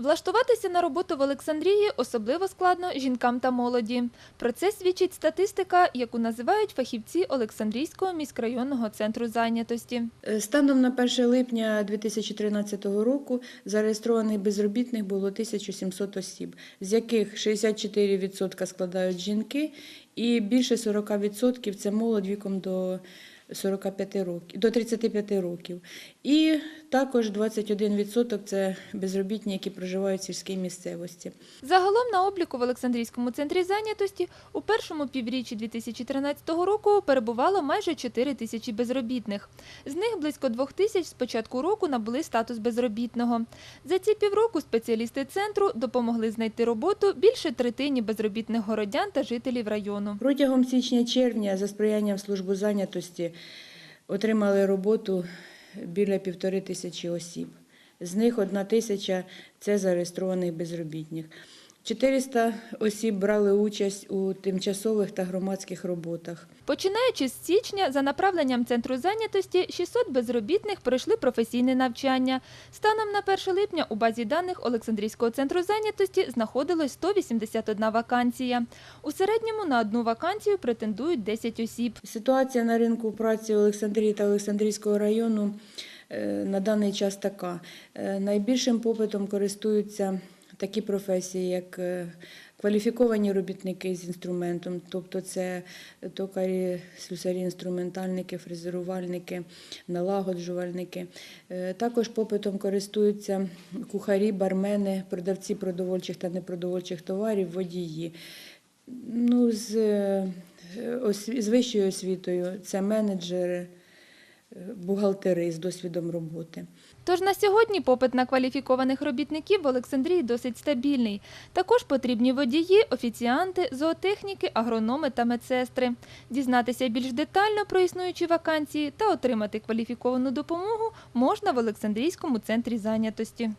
Влаштуватися на роботу в Олександрії особливо складно жінкам та молоді. Про це свідчить статистика, яку називають фахівці Олександрійського міськрайонного центру зайнятості. Е, Станом на 1 липня 2013 року зареєстрованих безробітних було 1700 осіб, з яких 64% складають жінки і більше 40% це молодь віком до 45 років, до 35 років. І також 21% це безробітні, які проживають в сільській місцевості. Загалом на обліку в Олександрійському центрі зайнятості у першому півріччі 2013 року перебувало майже 4 тисячі безробітних. З них близько 2 тисяч з початку року набули статус безробітного. За ці півроку спеціалісти центру допомогли знайти роботу більше третині безробітних городян та жителів району. Протягом січня-червня за сприянням служби зайнятості отримали роботу біля півтори тисячі осіб. З них одна тисяча це зареєстрованих безробітних. 400 осіб брали участь у тимчасових та громадських роботах. Починаючи з січня, за направленням центру зайнятості 600 безробітних пройшли професійне навчання. Станом на 1 липня у базі даних Олександрійського центру зайнятості знаходилось 181 вакансія. У середньому на одну вакансію претендують 10 осіб. Ситуація на ринку праці Олександрії та Олександрійського району е, на даний час така. Е, Найбільшим попитом користуються такі професії, як е, кваліфіковані робітники з інструментом, тобто це токарі, слюсарі, інструментальники, фрезерувальники, налагоджувальники. Е, Також попитом користуються кухарі, бармени, продавці продовольчих та непродовольчих товарів, водії. Ну, з, е, з вищою освітою це менеджери, бухгалтери з досвідом роботи. Тож на сьогодні попит на кваліфікованих робітників в Олександрії досить стабільний. Також потрібні водії, офіціанти, зоотехніки, агрономи та медсестри. Дізнатися більш детально про існуючі вакансії та отримати кваліфіковану допомогу можна в Олександрійському центрі зайнятості.